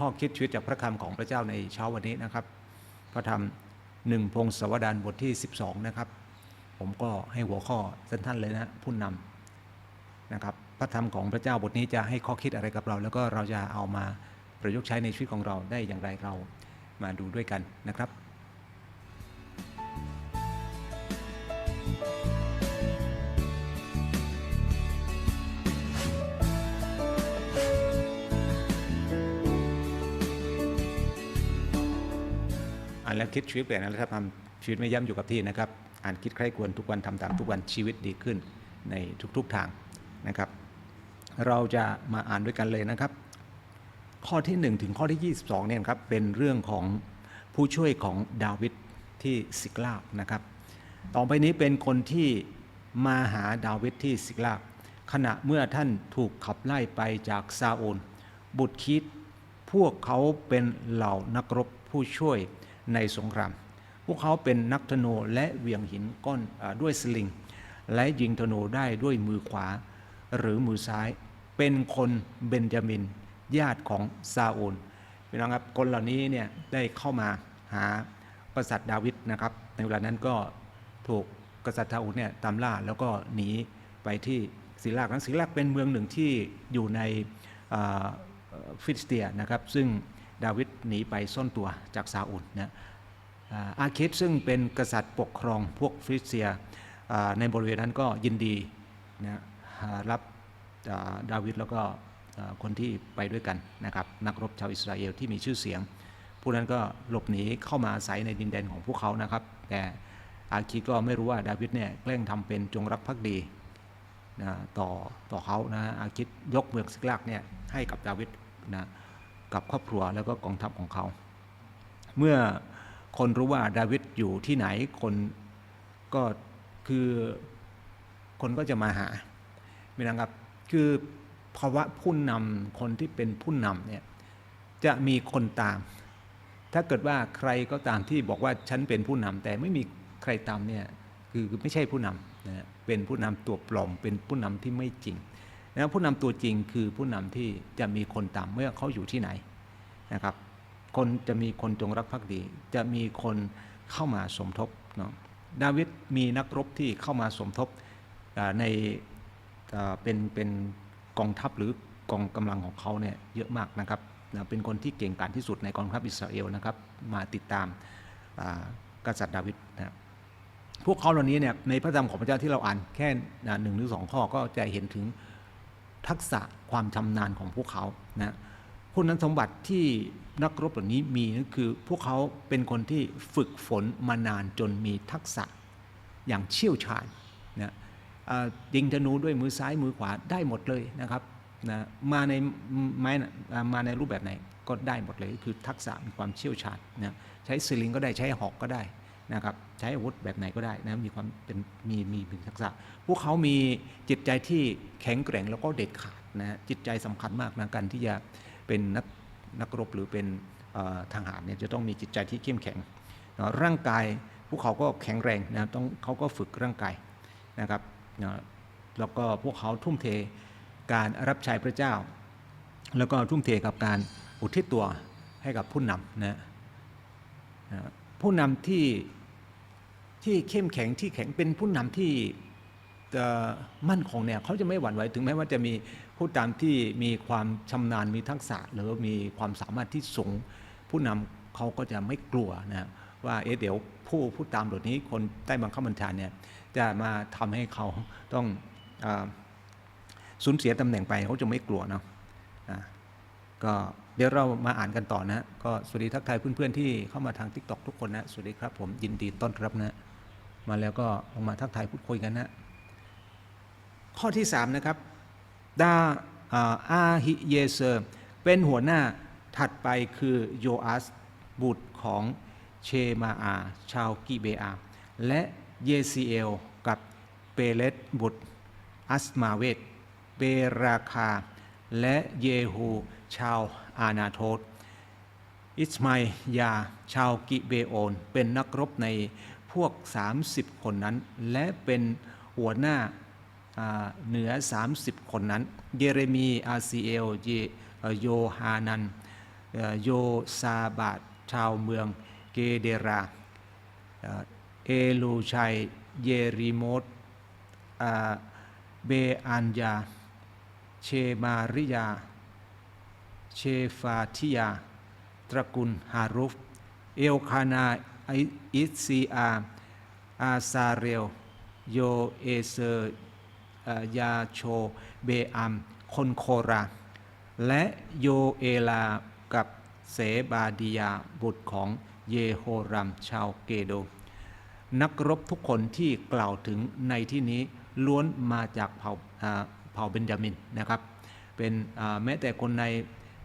ข้อคิดชีวิตจากพระคำของพระเจ้าในเช้าวันนี้นะครับ พระธรรมหนึ่งพงศวดานบทที่ 12 นะครับ ผมก็ให้หัวข้อสั้นๆเลยนะผู้นำนะครับ พระธรรมของพระเจ้าบทนี้จะให้ข้อคิดอะไรกับเรา แล้วก็เราจะเอามาประยุกต์ใช้ในชีวิตของเราได้อย่างไรเรามาดูด้วยกันนะครับ แล้วคิดชีวิตเปลี่ยนแล้วทำชีวิตไม่ย่ำอยู่กับที่นะครับ อ่านคิดใคร่ควรทุกวันทำตามทุกวันชีวิตดีขึ้นในทุกๆทางนะครับ เราจะมาอ่านด้วยกันเลยนะครับ ข้อที่ 1 ถึงข้อที่ 22เนี่ยครับเป็นเรื่องของผู้ช่วยของดาวิดที่สิกลาบนะครับ ต่อไปนี้เป็นคนที่มาหาดาวิดที่สิกลาบขณะเมื่อท่านถูกขับไล่ไปจากซาโอนบุตรคิด พวกเขาเป็นเหล่านักรบผู้ช่วย ในสงคราม พวกเขาเป็นนักธนูและเหวี่ยงหินก้อนอด้วยสลิง และยิงธนูได้ด้วยมือขวา หรือมือซ้าย เป็นคนเบนจามิน ญาติของซาโอนพี่น้องครับคนเหล่านี้เนี่ยได้เข้ามาหากษัตริย์ดาวิดนะครับ ในเวลานั้นก็ถูกกษัตริย์ซาโอนเนี่ยตามล่าแล้วก็หนีไปที่ศิลากนั้นศิลากเป็นเมืองหนึ่งที่อยู่ในฟิลิสเตียนะครับ ซึ่ง ดาวิดหนีไปซ่อนตัวจากซาอุลนะอาอาเคสซึ่งเป็นกษัตริย์ปกครองพวกฟิลิสเตียในบริเวณนั้นก็ยินดีนะรับดาวิดแล้วก็คนที่ไปด้วยกันนะครับนักรบชาวอิสราเอลที่มีชื่อเสียง ผู้นั้นก็หลบหนีเข้ามาอาศัยในดินแดนของพวกเขานะครับ แต่อาคิดก็ไม่รู้ว่าดาวิดเนี่ยแกล้งทำเป็นจงรักภักดีนะต่อต่อเขานะอาคิดยกเมืองซิกลากเนี่ยให้กับดาวิดนะ กับครอบครัวแล้วก็กองทัพของเขา เมื่อคนรู้ว่าดาวิดอยู่ที่ไหนคนก็คือคนก็จะมาหาไม่นะครับคือภาวะผู้นำคนที่เป็นผู้นำเนี่ยจะมีคนตาม ถ้าเกิดว่าใครก็ตามที่บอกว่าฉันเป็นผู้นำแต่ไม่มีใครตามเนี่ยคือไม่ใช่ผู้นำนะฮะเป็นผู้นำตัวปลอม เป็นผู้นำที่ไม่จริงนะผู้นำตัวจริงคือผู้นำที่จะมีคนตามเมื่อเขาอยู่ที่ไหน นะครับ คนจะมีคนจงรักภักดี จะมีคนเข้ามาสมทบเนาะดาวิดมีนักรบที่เข้ามาสมทบในเป็นเป็นกองทัพหรือกองกำลังของเขาเนี่ยเยอะมากนะครับนะเป็นคนที่เก่งกาจที่สุดในกองทัพอิสราเอลนะครับ มาติดตามกษัตริย์ดาวิดนะครับพวกเขาเหล่านี้เนี่ยในพระธรรมของพระเจ้าที่เราอ่านแค่หนึ่งหรือสองข้อก็จะเห็นถึงทักษะความชำนาญของพวกเขานะ คุณสมบัติที่นักรบเหล่านี้มีก็คือพวกเขาเป็นคนที่ฝึกฝนมานานจนมีทักษะอย่างเชี่ยวชาญนะยิงธนูด้วยมือซ้ายมือขวาได้หมดเลยนะครับนะมาในไม้นะอ่ามาในรูปแบบไหนก็ได้หมดเลยคือทักษะมีความเชี่ยวชาญนะใช้สลิงก็ได้ใช้หอกก็ได้นะครับใช้อาวุธแบบไหนก็ได้นะมีความเป็นมีมีมีทักษะ พวกเขามีจิตใจที่แข็งแกร่งแล้วก็เด็ดขาดนะจิตใจสำคัญมากนะการที่จะ เป็นนักนักรบหรือเป็นทหารเนี่ยจะต้องมีจิตใจที่เข้มแข็งนะร่างกายพวกเขาก็แข็งแรงนะต้องเขาก็ฝึกร่างกายนะครับนะแล้วก็พวกเขาทุ่มเทการรับใช้พระเจ้า แล้วก็ทุ่มเทกับการอุทิศตัวให้กับผู้นำนะนะผู้นำที่ที่เข้มแข็งที่แข็งเป็นผู้นำที่มั่นคงเนี่ยเขาจะไม่หวั่นไหวถึงแม้ว่าจะมี ผู้ตามที่มีความชำนาญมีทักษะ หรือมีความสามารถที่สูง ผู้นำเขาก็จะไม่กลัวนะว่าเอ๊ะเดี๋ยวผู้ผู้ตามเหล่านี้คนใต้บังคับบัญชาเนี่ยจะมาทำให้เขาต้องอสูญเสียตำแหน่งไปเขาจะไม่กลัวเนาะอ่าก็เดี๋ยวเรามาอ่านกันต่อนะก็สวัสดีทักทายเพื่อนๆที่เข้ามาทาง t ิ k t o k ทุกคนนะสวัสดีครับ ผมยินดีต้อนรับนะ มาแล้วก็ลงมาทักทายพูดคุยกันนะ ข้อที่3นะครับ ดาอาฮิเยเซอร์เป็นหัวหน้าถัดไปคือโยอาสบุตรของเชมาอา ชาวกิเบอา และเยซีเอลกับเปเลตบุตรอัสมาเวตเปราคา และเยฮูชาวอานาโทตอิสมายา ชาวกิเบโอน เป็นนักรบในพวก 30 คนนั้น และเป็นหัวหน้า เหนือ 30 คนนั้น เยเรมี อาซีเอลเยโยฮานัน โยซาบาตชาวเมืองเกเดราเอลูชัย เยริโมตเบอันยา เชมาริยา เชฟาทิยา ตระกุลฮารุฟ เอลคานาอิซีอา อาซาเรล โยเอเซอร์ ยาโชเบอัม คนโครา และโยเอลากับเสบาดียาบุตรของเยโฮรัมชาวเกโด นักรบทุกคนที่กล่าวถึงในที่นี้ล้วนมาจากเผ่าเผ่าเบนจามินนะครับ เป็นแม้แต่คนใน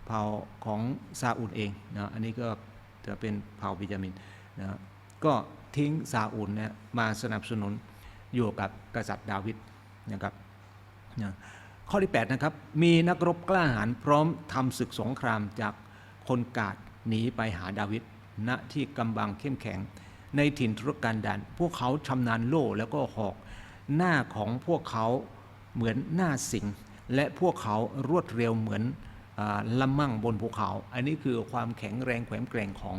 เผ่าของซาอุลเองนะอันนี้ก็จะเป็นเผ่าเบนจามินนะก็ทิ้งซาอุลเนี่ยมาสนับสนุนอยู่กับกษัตริย์ดาวิด นะครับนะข้อที่8นะครับมีนักรบกล้าหาญพร้อมทำศึกสงครามจากคนกาดหนีไปหาดาวิดณที่กำบังเข้มแข็ง ในถิ่นทุรกันดารพวกเขาชำนาญโล่แล้วก็หอก หน้าของพวกเขาเหมือนหน้าสิงและพวกเขารวดเร็วเหมือนอละมั่งบนภูเขา อันนี้คือความแข็งแรงแข็งแกร่งของ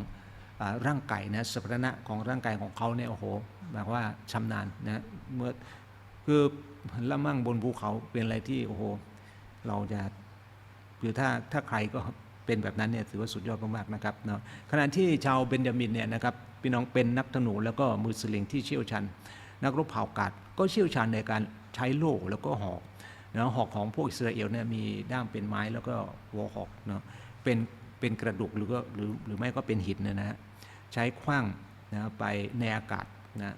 อร่างกายนะสมรรถนะของร่างกายของเขาเนี่ยโอ้โหแบบว่าชำนาญนะเมื่อ คือละมั่งบนภูเขาเป็นอะไรที่โอ้โหเราจะคือถ้าถ้าใครก็เป็นแบบนั้นเนี่ยถือว่าสุดยอดมากๆนะครับเนาะขณะที่ชาวเบนจามินเนี่ยนะครับพี่น้องเป็นนักธนูแล้วก็มือสลิงที่เชี่ยวชาญนักรบเผ่ากาดก็เชี่ยวชาญในการใช้โล่แล้วก็หอกนะหอกของพวกอิสราเอลเนี่ยมีด้ามเป็นไม้แล้วก็หัวหอกเนาะเป็นเป็นกระดูกหรือก็หรือหรือไม่ก็เป็นหินนะฮะใช้คว้างนะไปในอากาศนะ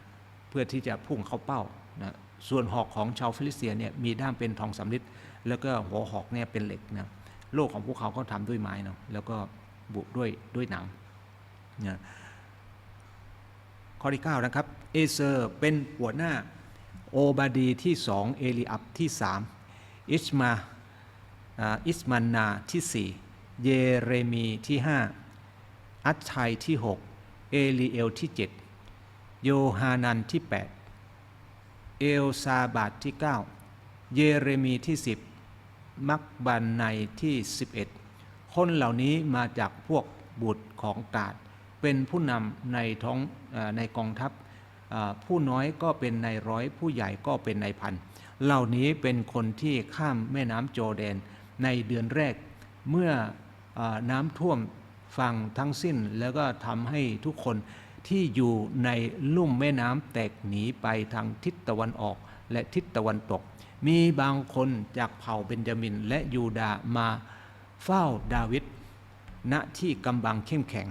เพื่อที่จะพุ่งเข้าเป้านะ ส่วนหอกของชาวฟิลิสเตียเนี่ยมีด้ามเป็นทองสำริดแล้วก็หัวหอกเนี่ยเป็นเหล็กนะโลกของพวกเขาก็ทำด้วยไม้เนาะแล้วก็บุด้วยด้วยหนังนะข้อที่9นะครับเอเซอร์เป็นหัวหน้าโอบาดีที่สองเอลีอับที่สามอิชมาอิสมันนาที่สี่เยเรมีที่ห้าอัชชัยที่หกเอลีเอลที่เจ็ดโยฮานันที่แปด เอลซาบาดที่เก้าเยเรมีที่สิบมักบันในที่ 11 คนเหล่านี้มาจากพวกบุตรของกาดเป็นผู้นำในท้องอในกองทัพผู้น้อยก็เป็นในายร้อยผู้ใหญ่ก็เป็นในายพัน เหล่านี้เป็นคนที่ข้ามแม่น้ำโจแดนในเดือนแรก เมื่อออน้ำท่วมฝั่งทั้งสิ้นแล้วก็ทำให้ทุกคน ที่อยู่ในลุ่มแม่น้ำแตกหนีไปทางทิศตะวันออกและทิศตะวันตก มีบางคนจากเผ่าเบนจามินและยูดาห์มาเฝ้าดาวิดณที่กำบังเข้มแข็ง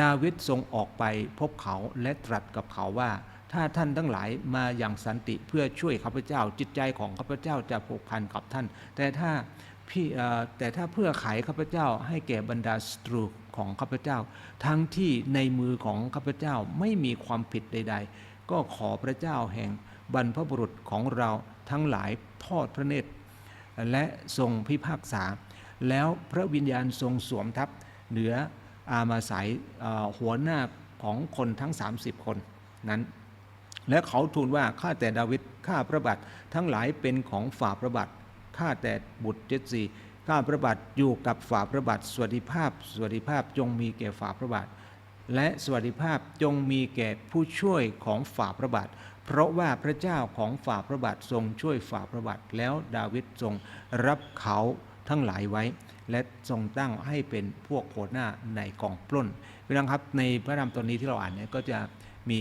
ดาวิดทรงออกไปพบเขาและตรัสกับเขาว่า ถ้าท่านทั้งหลายมาอย่างสันติเพื่อช่วยข้าพเจ้าจิตใจของข้าพเจ้าจะผูกพันกับท่าน แต่ถ้าพี่แต่ถ้าเพื่อขายข้าพเจ้าให้แก่บรรดาศัตรู ของข้าพเจ้า ทั้งที่ในมือของข้าพเจ้าไม่มีความผิดใด ๆ ก็ขอพระเจ้าแห่งบรรพบุรุษของเราทั้งหลายทอดพระเนตร และทรงพิพากษา แล้วพระวิญญาณทรงสวมทับเหนืออามาสายหัวหน้าของคนทั้ง 30 คนนั้น และเขาทูลว่าข้าแต่ดาวิดข้าพระบาททั้งหลายเป็นของฝ่าพระบาทข้าแต่บุตรเจดซี ข้าพระบาทอยู่กับฝ่าพระบาทสวัสดิภาพ สวัสดิภาพจงมีแก่ฝ่าพระบาท และสวัสดิภาพจงมีแก่ผู้ช่วยของฝ่าพระบาท เพราะว่าพระเจ้าของฝ่าพระบาททรงช่วยฝ่าพระบาทแล้วดาวิดทรงรับเขาทั้งหลายไว้ และทรงตั้งให้เป็นพวกโหัวหน้าในกองปล้นพี่น้องครับในพระธรรมตอนนี้ที่เราอ่านเนี่ยก็จะมี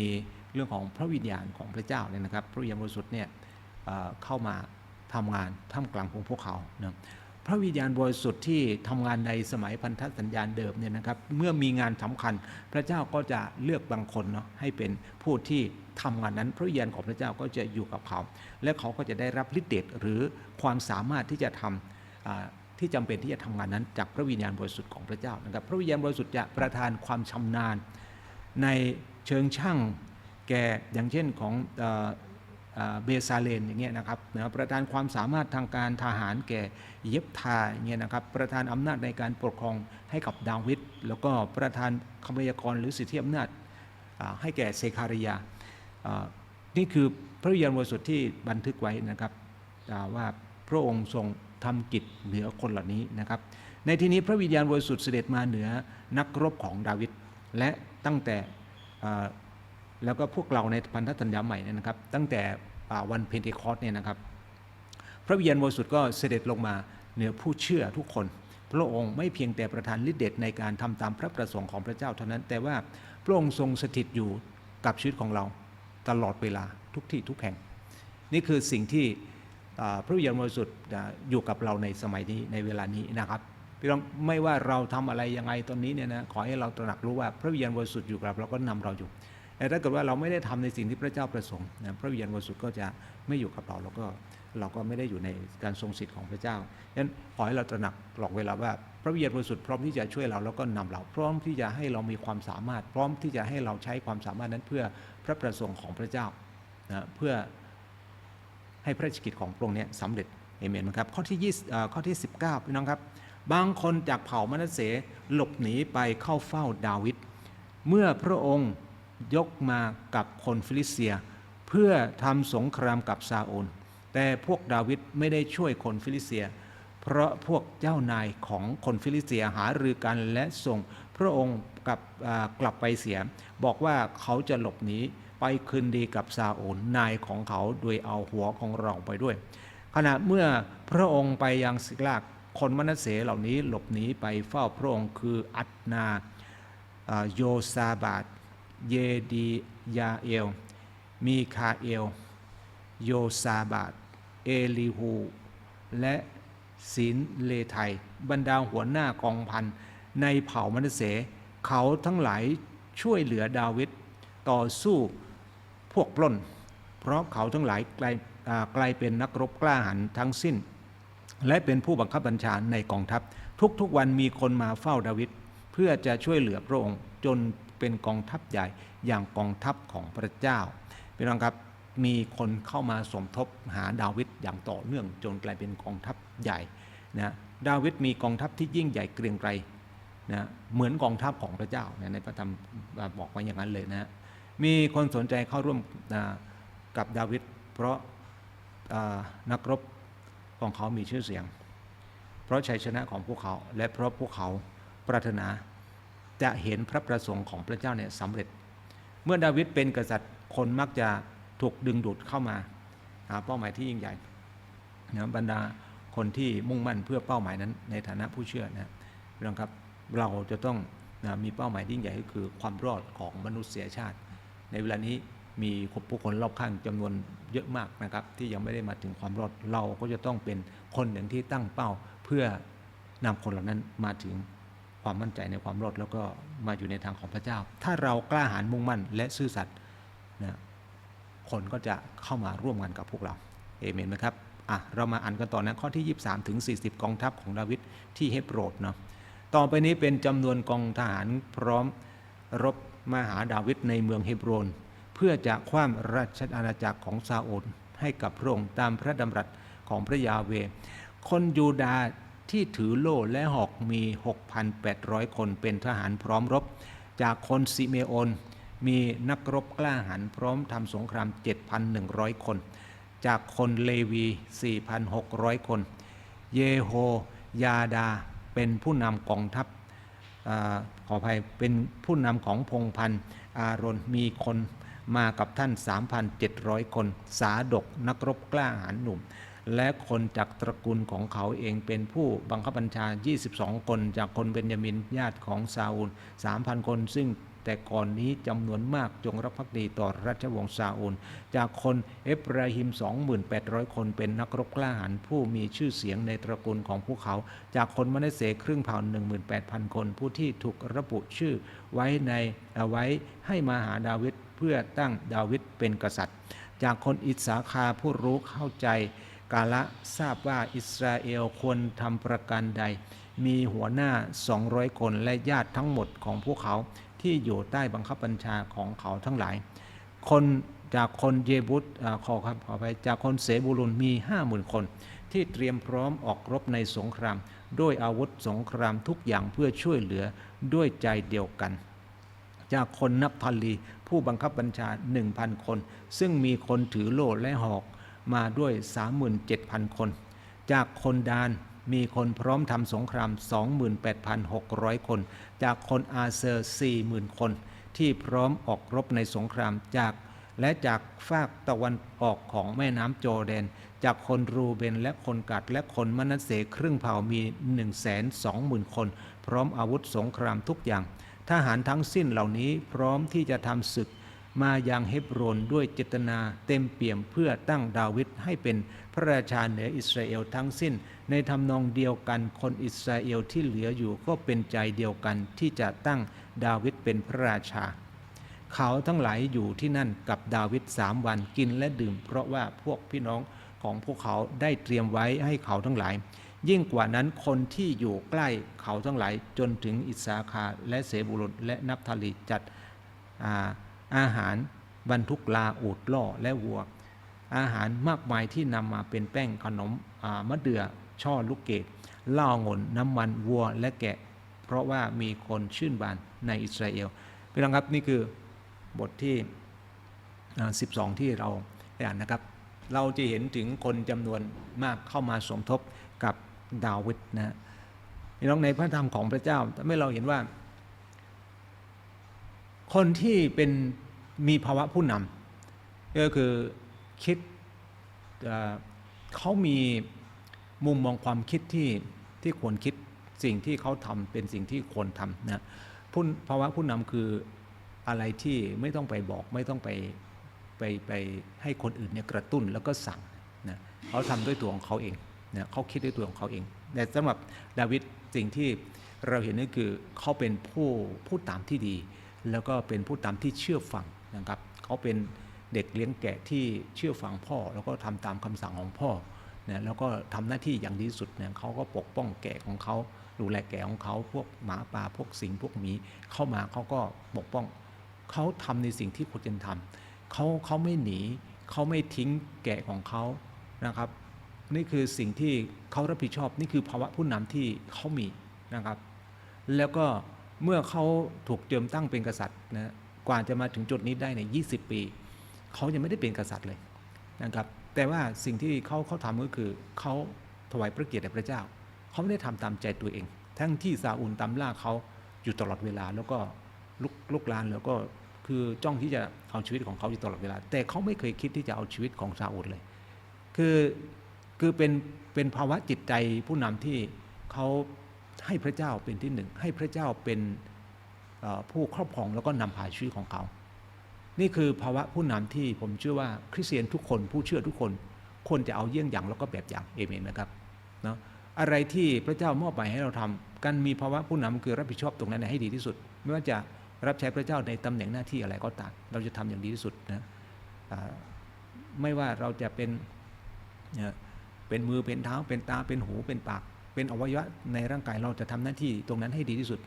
เรื่องของพระวิญญาณของพระเจ้าเนี่ยนะครับ พระวิญญาณบริสุทธิ์เนี่ยเข้ามาทำงานท่ามกลางของพวกเขานะ พระวิญญาณบริสุทธิ์ที่ทำงานในสมัยพันธสัญญาณเดิมเนี่ยนะครับเมื่อมีงานสำคัญ พระเจ้าก็จะเลือกบางคนเนาะให้เป็นผู้ที่ทำงานนั้น พระวิญญาณของพระเจ้าก็จะอยู่กับเขา และเขาก็จะได้รับฤทธิ์เดชหรือความสามารถที่จะทำอ่าที่จำเป็นที่จะทำงานนั้น จากพระวิญญาณบริสุทธิ์ของพระเจ้านะครับ พระวิญญาณบริสุทธิ์จะประทานความชำนาญในเชิงช่างแก่อย่างเช่นของ เบซาเลนอย่างเงี้ยนะครับนะประทานความสามารถทางการทหารแก่เย็บทาอย่างเงี้ยนะครับประทานอำนาจในการปกครองให้กับดาวิดแล้วก็ประทานคำพยากรหรือสิทธิอำนาจให้แก่เซคาริยานี่คือพระวิญญาณบริสุทธิ์ที่บันทึกไว้นะครับว่าพระองค์ทรงทำกิจเหนือคนเหล่านี้นะครับ ในที่นี้พระวิญญาณบริสุทธิ์เสด็จมาเหนือนักรบของดาวิดและตั้งแต่ แล้วก็พวกเราในพันธสัญญาใหม่เนี่ยนะครับ ตั้งแต่วันเพนเทคอสต์เนี่ยนะครับ พระวิญญาณบริสุทธิ์ก็เสด็จลงมาเหนือผู้เชื่อทุกคน พระองค์ไม่เพียงแต่ประทานฤทธิ์เดชในการทำตามพระประสงค์ของพระเจ้าเท่านั้น แต่ว่าพระองค์ทรงสถิตอยู่กับชีวิตของเราตลอดเวลาทุกที่ทุกแห่ง นี่คือสิ่งที่พระวิญญาณบริสุทธิ์อยู่กับเราในสมัยนี้ในเวลานี้นะครับพี่น้องไม่ว่าเราทำอะไรยังไงตอนนี้เนี่ยนะขอให้เราตระหนักรู้ว่าพระวิญญาณบริสุทธิ์อยู่กับเราเราก็นำเราอยู่ แต่ถ้าเกิดว่าเราไม่ได้ทำในสิ่งที่พระเจ้าประสงค์นะพระวิญญาณบริสุทธิ์ก็จะไม่อยู่กับเราแล้วก็เราก็ไม่ได้อยู่ในการทรงสิทธิ์ของพระเจ้าฉะนั้นขอให้เราตระหนักหลอกเวลาว่า พระวิญญาณบริสุทธิ์พร้อมที่จะช่วยเราแล้วก็นำเรา พร้อมที่จะให้เรามีความสามารถ พร้อมที่จะให้เราใช้ความสามารถนั้นเพื่อพระประสงค์ของพระเจ้านะเพื่อให้พระราชกิจของพระองค์นี่ยสำเร็จเอเมนไหมครับข้อที่20ข้อที่ 19พี่น้องครับ บางคนจากเผ่ามนัสเสหลบหนีไปเข้าเฝ้าดาวิดเมื่อพระองค์ ยกมากับคนฟิลิสเตีย เพื่อทำสงครามกับซาโอนแต่พวกดาวิดไม่ได้ช่วยคนฟิลิสเตีย เพราะพวกเจ้านายของคนฟิลิสเตียหารือกันและส่งพระองค์กลับกลับไปเสีย บอกว่าเขาจะหลบหนีไปคืนดีกับซาโอนนายของเขาโดยเอาหัวของเราไปด้วย ขณะเมื่อพระองค์ไปยังสิกลากคนมนัสเสเหล่านี้หลบหนีไปเฝ้าพระองค์คืออัตนาอ่าโยซาบาด เยดียาเอล มีคาเอล โยซาบาดเอลิฮู และศินเลไทย บรรดาหัวหน้ากองพันในเผ่ามนเส เขาทั้งหลายช่วยเหลือดาวิดต่อสู้พวกปล้น เพราะเขาทั้งหลายกลายกลายเป็นนักรบกล้าหาญทั้งสิ้น และเป็นผู้บังคับบัญชาในกองทัพ ทุกๆวันมีคนมาเฝ้าดาวิดเพื่อจะช่วยเหลือพระองค์จน เป็นกองทัพใหญ่อย่างกองทัพของพระเจ้าพี่น้องครับมีคนเข้ามาสมทบหาดาวิดอย่างต่อเนื่องจนกลายเป็นกองทัพใหญ่นะดาวิดมีกองทัพที่ยิ่งใหญ่เกรียงไกรนะเหมือนกองทัพของพระเจ้านะในพระธรรมบอกไว้อย่างนั้นเลยนะมีคนสนใจเข้าร่วมนะกับดาวิดเพราะนักรบของเขามีชื่อเสียง เพราะชัยชนะของพวกเขาและเพราะพวกเขาปรารถนา จะเห็นพระประสงค์ของพระเจ้าเนี่ยสำเร็จ เมื่อดาวิดเป็นกษัตริย์คนมักจะถูกดึงดูดเข้ามาหาเป้าหมายที่ยิ่งใหญ่นะบรรดาคนที่มุ่งมั่นเพื่อเป้าหมายนั้นในฐานะผู้เชื่อนะพี่น้องครับเราจะต้องนะมีเป้าหมายที่ยิ่งใหญ่ก็คือความรอดของมนุษยชาติ ในเวลานี้มีผู้คนรอบข้างจำนวนเยอะมากนะครับ ที่ยังไม่ได้มาถึงความรอดเราก็จะต้องเป็นคนหนึ่งที่ตั้งเป้าเพื่อนำคนเหล่านั้นมาถึง ความมั่นใจในความรอดแล้วก็มาอยู่ในทางของพระเจ้า ถ้าเรากล้าหาญมุ่งมั่นและซื่อสัตย์นะคนก็จะเข้ามาร่วมงานกับพวกเราเอเมนไหมครับอะเรามาอ่านกันต่อนะข้อที่ 23ถึง40 กองทัพของดาวิดที่เฮบโรดเนาะต่อไปนี้เป็นจำนวนกองทหารพร้อมรบมาหาดาวิดในเมืองเฮบโรน เพื่อจะคว้ามราชอาณาจักรของซาโอนให้กับพระองค์ตามพระดำรัสของพระยาเว คนยูดา ที่ถือโล่และหอกมี 6,800 คนเป็นทหารพร้อมรบ จากคนซิเมโอน มีนักรบกล้าหาญพร้อมทำสงคราม 7,100 คน จากคนเลวี 4,600 คน เยโฮยาดาเป็นผู้นำกองทัพอขออภัยเป็นผู้นำของพงพันธ์อารอนมีคนมากับท่าน 3,700 คน สาดกนักรบกล้าหาญหนุ่ม และคนจากตระกูลของเขาเองเป็นผู้บังคับบัญชา 22 คนจากคนเบนยามินญาติของซาอูล 3,000 คน ซึ่งแต่ก่อนนี้จำนวนมากจงรับภักดีต่อราชวงศ์ซาอูล จากคนเอฟราฮิม 28,000 คนเป็นนักรบกล้าหาญผู้มีชื่อเสียงในตระกูลของพวกเขา จากคนมนัสเสครึ่งเผ่า18,000 คน ผู้ที่ถูกระบุชื่อไว้ในเอาไว้ให้มาหาดาวิดเพื่อตั้งดาวิดเป็นกษัตริย์ จากคนอิสาคาผู้รู้เข้าใจ กาละทราบว่าอิสราเอลควรทำประการใด มีหัวหน้า 200 คนและญาติทั้งหมดของพวกเขาที่อยู่ใต้บังคับบัญชาของเขาทั้งหลาย คนจากคนเยบุตขอครับขอไปจากคนเสบูลุนมี 50,000 คน ที่เตรียมพร้อมออกรบในสงคราม ด้วยอาวุธสงครามทุกอย่างเพื่อช่วยเหลือด้วยใจเดียวกัน จากคนนับพันลีผู้บังคับบัญชา 1,000 คน ซึ่งมีคนถือโล่และหอก มาด้วย 37,000 คน จากคนดานมีคนพร้อมทำสงคราม 28,600 คน จากคนอาเซอร์ 40,000 คน ที่พร้อมออกรบในสงครามจาก และจากฝากตะวันออกของแม่น้ำโจร์แดน จากคนรูเบนและคนกัดและคนมนัสเสครึ่งเผ่ามี 120,000 คน พร้อมอาวุธสงครามทุกอย่าง ทหารทั้งสิ้นเหล่านี้พร้อมที่จะทำศึก มายังเฮบรนด้วยเจตนาเต็มเปี่ยมเพื่อตั้งดาวิดให้เป็นพระราชาเหนืออิสราเอลทั้งสิ้น ในทำนองเดียวกันคนอิสราเอลที่เหลืออยู่ก็เป็นใจเดียวกันที่จะตั้งดาวิดเป็นพระราชา เขาทั้งหลายอยู่ที่นั่นกับดาวิดสามวันกินและดื่ม เพราะว่าพวกพี่น้องของพวกเขาได้เตรียมไว้ให้เขาทั้งหลาย ยิ่งกว่านั้นคนที่อยู่ใกล้เขาทั้งหลายจนถึงอิสาคาและเสบุรุษและนับทาลีจัดอา อาหารบรรทุกลาอูดล่อและวัว อาหารมากมายที่นำมาเป็นแป้งขนมมะเดื่อช่อลูกเกดเล้างนน้ำมันวัวและแกะ เพราะว่ามีคนชื่นบานในอิสราเอลพี่น้องครับนี่คือบทที่ 12 ที่เราได้อ่านนะครับ เราจะเห็นถึงคนจำนวนมากเข้ามาสมทบกับดาวิดนะพี่น้องในพระธรรมของพระเจ้าทำให้เราเห็นว่า คนที่เป็นมีภาวะผู้นำก็คือคิดเขามีมุมมองความคิดที่ที่ควรคิดสิ่งที่เขาทำเป็นสิ่งที่ควรทำนะผู้ภาวะผู้นำคืออะไรที่ไม่ต้องไปบอกไม่ต้องไปไปไปให้คนอื่นเนี่ยกระตุ้นแล้วก็สั่งนะเขาทำด้วยตัวของเขาเองนะเขาคิดด้วยตัวของเขาเอง แต่สำหรับดาวิดสิ่งที่เราเห็นนี่คือเขาเป็นผู้ผู้ตามที่ดี แล้วก็เป็นผู้ตามที่เชื่อฟังนะครับเขาเป็นเด็กเลี้ยงแกะที่เชื่อฟังพ่อ แล้วก็ทำตามคำสั่งของพ่อนะแล้วก็ทำหน้าที่อย่างดีสุดเนี่ยเขาก็ปกป้องแกะของเขาดูแลแกะของเขาพวกหมาป่าพวกสิงพวกหมีเข้ามาเขาก็ปกป้องเขาทำในสิ่งที่ควรจะทำเขาเขาไม่หนีเขาไม่ทิ้งแกะของเขานะครับนี่คือสิ่งที่เขารับผิดชอบนี่คือภาวะผู้นำที่เขามีนะครับ แล้วก็ เมื่อเขาถูกเจิมตั้งเป็นกษัตริย์นะกว่าจะมาถึงจุดนี้ได้ใน 20 ปี เขายังไม่ได้เป็นกษัตริย์เลยนะครับ แต่ว่าสิ่งที่เขาเขาทำก็คือเขาถวายพระเกียรติแด่พระเจ้า เขาไม่ได้ทำตามใจตัวเอง ทั้งที่ซาอูลตามล่าเขาอยู่ตลอดเวลา แล้วก็ลุกลุกลานแล้วก็คือจ้องที่จะเอาชีวิตของเขาอยู่ตลอดเวลา แต่เขาไม่เคยคิดที่จะเอาชีวิตของซาอูลเลย คือคือเป็นเป็นภาวะจิตใจผู้นำที่เขา ให้พระเจ้าเป็นที่หนึ่ง ให้พระเจ้าเป็นผู้ครอบครองแล้วก็นำพาชีวิตของเขา นี่คือภาวะผู้นำที่ผมเชื่อว่าคริสเตียนทุกคนผู้เชื่อทุกคนควรจะเอาเยี่ยงอย่างแล้วก็แบบอย่างเอเมนนะครับเนาะอะไรที่พระเจ้ามอบหมายให้เราทำการมีภาวะผู้นำคือรับผิดชอบตรงนั้นให้ดีที่สุด ไม่ว่าจะรับใช้พระเจ้าในตำแหน่งหน้าที่อะไรก็ตามเราจะทำอย่างดีที่สุดนะไม่ว่าเราจะเป็นเป็นมือเป็นเท้าเป็นตาเป็นหูเป็นปาก เป็นอวัยวะในร่างกายเราจะทำหน้าที่ตรงนั้นให้ดีที่สุด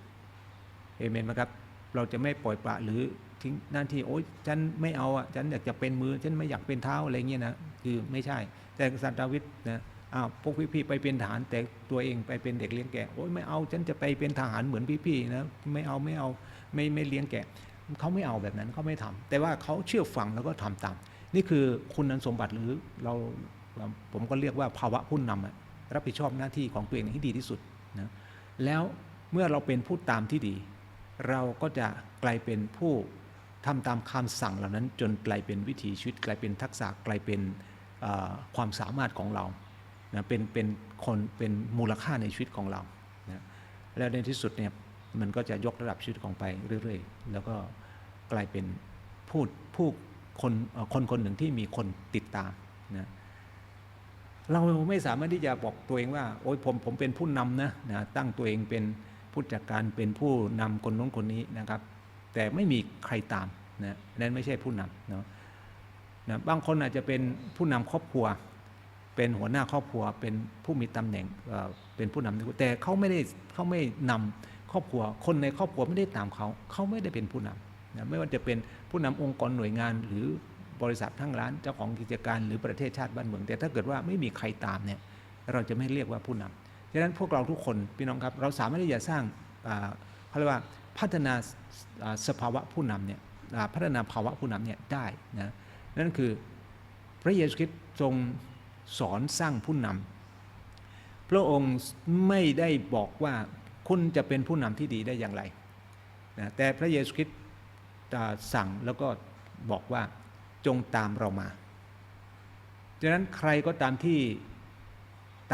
เอเมนไหมครับ เราจะไม่ปล่อยปละหรือทิ้งหน้าที่โอ๊ยฉันไม่เอาอะฉันอยากจะเป็นมือฉันไม่อยากเป็นเท้าอะไรเงี้ยนะคือไม่ใช่ แต่กษัตริย์ดาวิดนะอ้าวพวกพี่ๆไปเป็นทหารแต่ตัวเองไปเป็นเด็กเลี้ยงแกะโอ๊ยไม่เอาฉันจะไปเป็นทหารเหมือนพี่ๆนะไม่เอาไม่เอาไม่ไม่เลี้ยงแกะเขาไม่เอาแบบนั้นเขาไม่ทำแต่ว่าเขาเชื่อฟังแล้วก็ทำตาม นี่คือคุณสมบัติหรือเราผมก็เรียกว่าภาวะผู้นำ รับผิดชอบหน้าที่ของตัวเองให้ดีที่สุดนะแล้วเมื่อเราเป็นผู้ตามที่ดี เราก็จะกลายเป็นผู้ทำตามคำสั่งเหล่านั้น จนกลายเป็นวิถีชีวิต กลายเป็นทักษะกลายเป็นความสามารถของเรานะเป็นเป็นคนเป็นมูลค่าในชีวิตของเรานะแล้วในที่สุดเนี่ยมันก็จะยกระดับชีวิตของไปเรื่อยๆ แล้วก็กลายเป็นผู้ผู้คนคนคนหนึ่งที่มีคนติดตามนะ เราไม่สามารถที่จะบอกตัวเองว่า โอ้ยผมผมเป็นผู้นำนะนะตั้งตัวเองเป็นผู้จัดการเป็นผู้นำคนน้นคนนี้นะครับ แต่ไม่มีใครตามนะนั้นไม่ใช่ผู้นำเนาะนะบางคนอาจจะเป็นผู้นำครอบครัว เป็นหัวหน้าครอบครัว เป็นผู้มีตำแหน่งเป็นผู้นำแต่เขาไม่ได้เขาไม่นำครอบครัว คนในครอบครัวไม่ได้ตามเขาเขาไม่ได้เป็นผู้นำนะไม่ว่าจะเป็นผู้นำองค์กรหน่วยงานหรือ บริษัททั้งร้านเจ้าของกิจการหรือประเทศชาติบ้านเมือง แต่ถ้าเกิดว่าไม่มีใครตามเนี่ยเราจะไม่เรียกว่าผู้นำฉะนั้นพวกเราทุกคนพี่น้องครับเราสามารถที่จะสร้างเขาเรียกว่าพัฒนาสภาวะผู้นำเนี่ยพัฒนาภาวะผู้นำเนี่ยได้นะนั่นคือพระเยซูคริสต์ทรงสอนสร้างผู้นำพระองค์ไม่ได้บอกว่าคุณจะเป็นผู้นำที่ดีได้อย่างไรนะแต่พระเยซูคริสต์สั่งแล้วก็บอกว่า จงตามเรามาดังนั้นใครก็ตามที่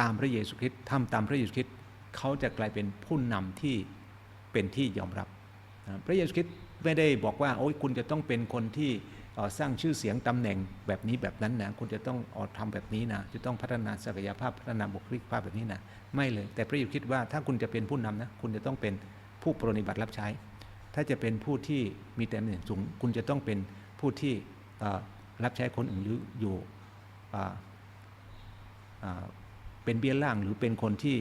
ตามพระเยซูคริสต์ทำตามพระเยซูคริสต์เขาจะกลายเป็นผู้นำที่เป็นที่ยอมรับ พระเยซูคริสต์ไม่ได้บอกว่าโอ้ยคุณจะต้องเป็นคนที่สร้างชื่อเสียงตำแหน่งแบบนี้แบบนั้นนะคุณจะต้องออกทำแบบนี้นะจะต้องพัฒนาศักยภาพพัฒนาบุคลิกภาพแบบนี้นะไม่เลย แต่พระเยซูคิดว่าถ้าคุณจะเป็นผู้นำนะคุณจะต้องเป็นผู้ปรนิบัติรับใช้ ถ้าจะเป็นผู้ที่มีแต่ตำแหน่งสูง คุณจะต้องเป็นผู้ที่ รับใช้คนอื่นหรืออยู่เป็นเบี้ยล่างหรือเป็นคนที่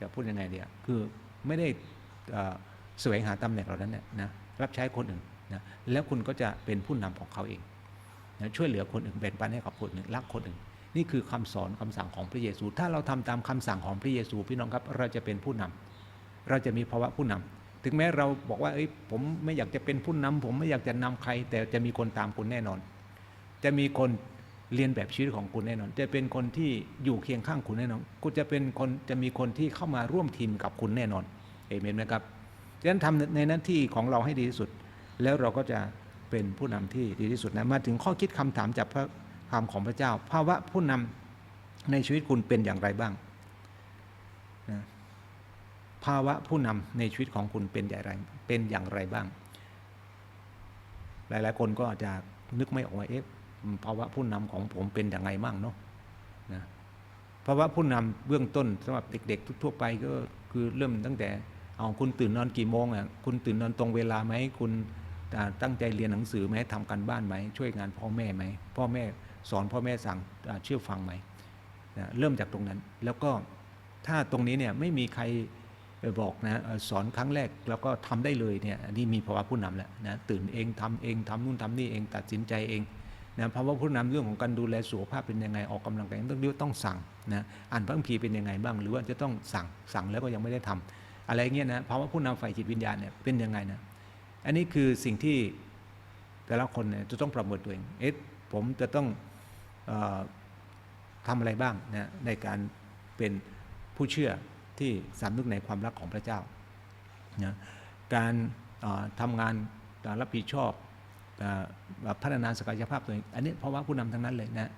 จะพูดยังไงเดียคือไม่ได้เอ่อแสวงหาตำแหน่งเหล่านั้นเนี่ยนะรับใช้คนอื่นนะแล้วคุณก็จะเป็นผู้นำของเขาเองนะช่วยเหลือคนอื่นแบ่งปันให้กับคนอื่นรักคนอื่น นี่คือคำสอนคำสั่งของพระเยซู ถ้าเราทำตามคำสั่งของพระเยซูพี่น้องครับเราจะเป็นผู้นำเราจะมีภาวะผู้นำถึงแม้เราบอกว่าเอ้ยผมไม่อยากจะเป็นผู้นำผมไม่อยากจะนำใคร แต่จะมีคนตามคุณแน่นอน จะมีคนเรียนแบบชีวิตของคุณแน่นอน จะเป็นคนที่อยู่เคียงข้างคุณแน่นอนคุณจะเป็นคนจะมีคนที่เข้ามาร่วมทีมกับคุณแน่นอนเอเมนไหมครับดังนั้นทำในหน้าที่ของเราให้ดีที่สุด แล้วเราก็จะเป็นผู้นำที่ดีที่สุดนะมาถึงข้อคิดคำถามจากพระคำของพระเจ้า ภาวะผู้นำในชีวิตคุณเป็นอย่างไรบ้างนะภาวะผู้นำในชีวิตของคุณเป็นอย่างไรเป็นอย่างไรบ้าง หลายๆ คนก็อาจจะนึกไม่ออกว่าเอ๊ะ ภาวะผู้นำของผมเป็นอย่างไรบ้างเนาะนะภาวะผู้นำเบื้องต้นสำหรับเด็ก ๆ ทั่วไปก็คือเริ่มตั้งแต่เอาคุณตื่นนอนกี่โมงอะคุณตื่นนอนตรงเวลาไหมคุณตั้งใจเรียนหนังสือไหมทำการบ้านไหมช่วยงานพ่อแม่ไหมพ่อแม่สอนพ่อแม่สั่งเชื่อฟังไหมนะเริ่มจากตรงนั้น แล้วก็ถ้าตรงนี้เนี่ยไม่มีใครบอกนะสอนครั้งแรกแล้วก็ทำได้เลยเนี่ยอันนี้มีภาวะผู้นำแล้วนะตื่นเองทำเองทำนู่นทำนี่เองตัดสินใจเอง นะภาวะผู้นำเรื่องของการดูแลสุขภาพเป็นยังไงออกกำลังกายต้องเรียกว่าต้องสั่งนะอ่านพระคัมภีร์เป็นยังไงบ้าง หรือว่าจะต้องสั่งสั่งแล้วก็ยังไม่ได้ทำอะไรเงี้ยนะภาวะผู้นำฝ่ายจิตวิญญาณเนี่ยเป็นยังไงนะอันนี้คือสิ่งที่แต่ละคนเนี่ยจะต้องประเมินตัวเองเอ๊ะผมจะต้องออทำอะไรบ้างนะในการเป็นผู้เชื่อที่สำนึกในความรักของพระเจ้านะการเอ่อทำงานการรับผิดชอบ พัฒนาศักยภาพตัวเองอันนี้ภาวะผู้นำทั้งนั้นเลยนะ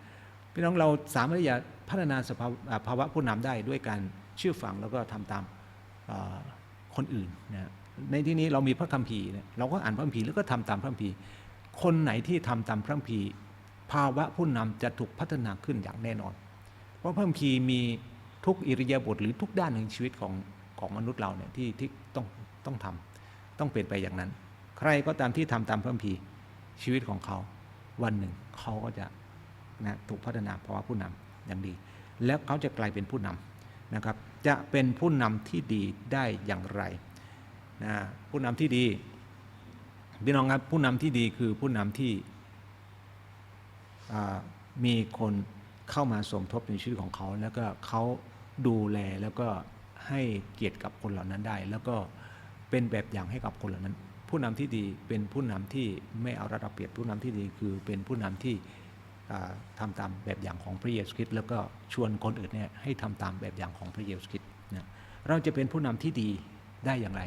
พี่น้องเราสามารถที่จะพัฒนาสภาวะอ่าภาวะผู้นำได้ด้วยการเชื่อฟังแล้วก็ทำตามคนอื่นนะในที่นี้เรามีพระคัมภีร์เราก็อ่านพระคัมภีร์แล้วก็ทำตามพระคัมภีร์ คนไหนที่ทำตามพระคัมภีร์ภาวะผู้นำจะถูกพัฒนาขึ้นอย่างแน่นอน เพราะพระคัมภีร์มีทุกอิริยาบถหรือทุกด้านในชีวิตของของมนุษย์เราเนี่ยที่ที่ต้องต้องทำต้องเป็นไปอย่างนั้น ใครก็ตามที่ทำตามพระคัมภีร์ ชีวิตของเขาวันหนึ่งเขาก็จะนะถูกพัฒนาภาะวะผู้นำอย่างดี แล้วเขาจะกลายเป็นผู้นำนะครับ จะเป็นผู้นำที่ดีได้อย่างไรนะผู้นำที่ดีพี่น้องครับผู้นำที่ดีคือผู้นำที่มีคนเข้ามาสมทบในชีวิตของเขา แล้วก็เขาดูแลแล้วก็ให้เกียรติกับคนเหล่านั้นได้ แล้วก็เป็นแบบอย่างให้กับคนเหล่านั้น ผู้นำที่ดีเป็นผู้นำที่ไม่เอาระดับเปรียบผู้นำที่ดีคือเป็นผู้นำที่อ่าทำตามแบบอย่างของพระเยซูคริสต์แล้วก็ชวนคนอื่นเนี่ยให้ทำตามแบบอย่างของพระเยซูคริสต์นะเราจะเป็นผู้นำที่ดีได้อย่างไร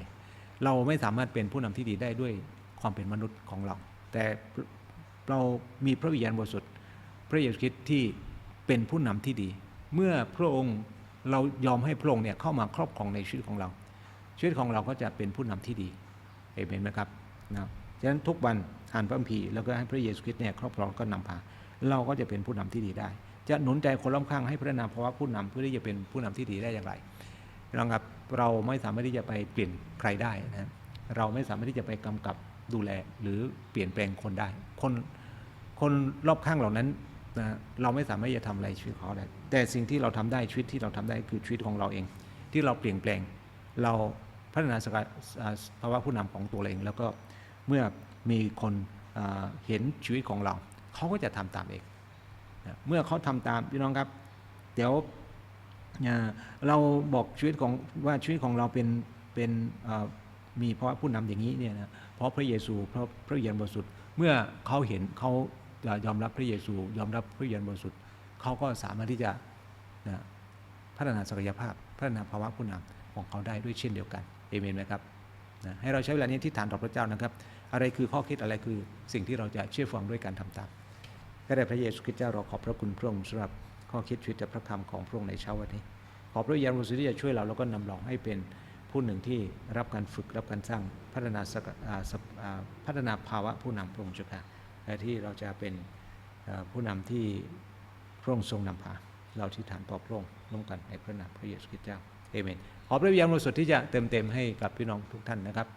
เราไม่สามารถเป็นผู้นำที่ดีได้ด้วยความเป็นมนุษย์ของเรา แต่เรามีพระวิญญาณบริสุทธิ์พระเยซูคริสต์ที่เป็นผู้นำที่ดี เมื่อพระองค์เรายอมให้พระองค์เนี่ยเข้ามาครอบครองในชีวิตของเรา ชีวิตของเราก็จะเป็นผู้นำที่ดี เห็นไหมครับนะฉะนั้นทุกวันอ่านพระคัมภีร์แล้วก็ให้พระเยซูคริสต์เนี่ยครอบครองก็นำพา เราก็จะเป็นผู้นำที่ดีได้ จะหนุนใจคนรอบข้างให้พัฒนาภาวะผู้นำเพื่อที่จะเป็นผู้นำที่ดีได้อย่างไรเราครับเราไม่สามารถที่จะไปเปลี่ยนใครได้นะเราไม่สามารถที่จะไปกำกับดูแลหรือเปลี่ยนแปลงคนได้ คนคนรอบข้างเหล่านั้นนะเราไม่สามารถจะทำอะไรชีวิตเขาได้แต่สิ่งที่เราทำได้ชีวิตที่เราทำได้คือชีวิตของเราเอง ที่เราเปลี่ยนแปลงเรา พัฒนาสกาอ่าภาวะผู้นำของตัวเอง แล้วก็เมื่อมีคนเห็นชีวิตของเรา เขาก็จะทำตามเอง เมื่อเขาทำตามพี่น้องครับ เดี๋ยวเราบอกชีวิตของว่าชีวิตของเราเป็นเป็นอ่ามีภาวะผู้นำอย่างนี้เนี่ยนะเพราะพระเยซูเพราะพระวิญญาณบริสุทธิ์เมื่อเขาเห็นเขายอมรับพระเยซู ยอมรับพระวิญญาณบริสุทธิ์เขาก็สามารถที่จะนะพัฒนาศักยภาพ พัฒนาภาวะผู้นำของเขาได้ด้วยเช่นเดียวกัน เอเมนไหมครับนะให้เราใช้เวลานี้ที่ฐานต่อพระเจ้านะครับ อะไรคือข้อคิดอะไรคือสิ่งที่เราจะเชื่อฟังด้วยการทำตามก็ได้พระเยซูคริสต์เจ้าเราขอบพระคุณพระองค์สำหรับข้อคิดชีวิตจากพระคำของพระองค์ในเช้าวันนี้ ขอพระวิญญาณบริสุทธิ์ที่จะช่วยเราแล้วก็นำเราให้เป็นผู้หนึ่งที่รับการฝึกรับการสร้างพัฒนาสกอ่าสกพัฒนาภาวะผู้นำพระองค์เจ้าค่ะที่เราจะเป็นผู้นำที่พระองค์ทรงนำพาเราที่ฐานต่อพระองค์ร่วมกันในพระนามพระเยซูคริสต์เจ้าเอเมน ขอพระวิญญาณบริสุทธิ์ที่จะเติมเต็มให้กับพี่น้องทุกท่านนะครับ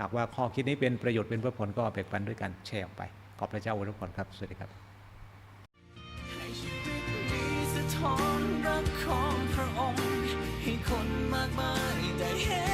หากว่าข้อคิดนี้เป็นประโยชน์เป็นพระพรก็แบ่งปันด้วยกันแชร์ออกไป ขอบพระเจ้าอวยพรครับ สวัสดีครับให้ชีวิตนี้สะท้อนรักของพระองค์ให้คนมากมายได้เห็น